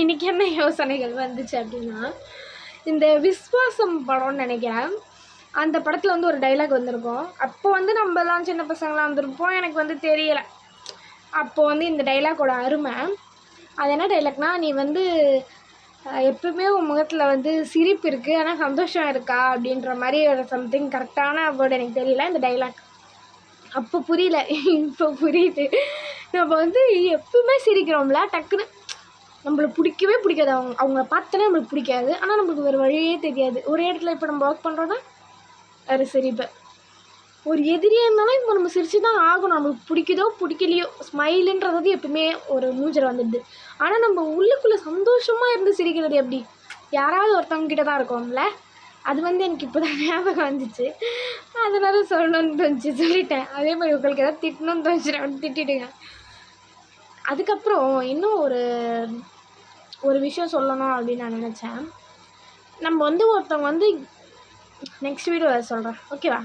இன்றைக்கி என்ன யோசனைகள் வந்துச்சு அப்படின்னா இந்த விஸ்வாசம் படம்னு நினைக்கிறேன். அந்த படத்தில் வந்து ஒரு டைலாக் வந்திருக்கும். அப்போ வந்து நம்மலாம் சின்ன பசங்களாம் வந்திருப்போம் எனக்கு வந்து தெரியலை. அப்போது வந்து இந்த டைலாக்கோட அருமை. அது என்ன டைலாக்னா நீ வந்து எப்பவுமே உன் முகத்தில் வந்து சிரிப்பு இருக்குது ஆனால் சந்தோஷம் இருக்கா? அப்படின்ற மாதிரி ஒரு சம்திங் கரெக்டான வேர்டு எனக்கு தெரியல இந்த டைலாக் அப்போ புரியல. இப்போ புரியுது. நம்ம வந்து எப்பவுமே சிரிக்கிறோம்ல டக்குன்னு. நம்மள பிடிக்கவே பிடிக்காது. அவங்க அவங்கள பார்த்தோன்னே நம்மளுக்கு பிடிக்காது. ஆனால் நம்மளுக்கு வேறு வழியே தெரியாது. ஒரே இடத்துல இப்போ நம்ம ஒர்க் பண்ணுறோன்னா சரி சிரிப்பு ஒரு எதிரியாக இருந்தாலும் இப்போ நம்ம சிரிச்சு தான் ஆகணும். நம்மளுக்கு பிடிக்குதோ பிடிக்கலையோ ஸ்மைலுன்றது எப்பவுமே ஒரு மூஞ்சில் வந்துடுது. ஆனால் நம்ம உள்ளுக்குள்ளே சந்தோஷமாக இருந்து சிரிக்கிறது எப்படி? யாராவது ஒருத்தவங்க கிட்ட தான் இருக்கோம்ல? அது வந்து எனக்கு இப்போ தான் ஞாபகம் வந்துச்சு. அதனால சொல்லணும்னு தோணுச்சு. சொல்லிட்டேன். அதே மாதிரி உங்களுக்கு ஏதாவது திட்டணும்னு தோணுச்சுன்னா திட்டிடுங்க. அதுக்கப்புறம் இன்னும் ஒரு ஒரு விஷயம் சொல்லணும் அப்படின்னு நான் நினச்சேன். நம்ம வந்து ஒருத்தவங்க வந்து நெக்ஸ்ட் வீடியோ சொல்கிறேன் ஓகேவா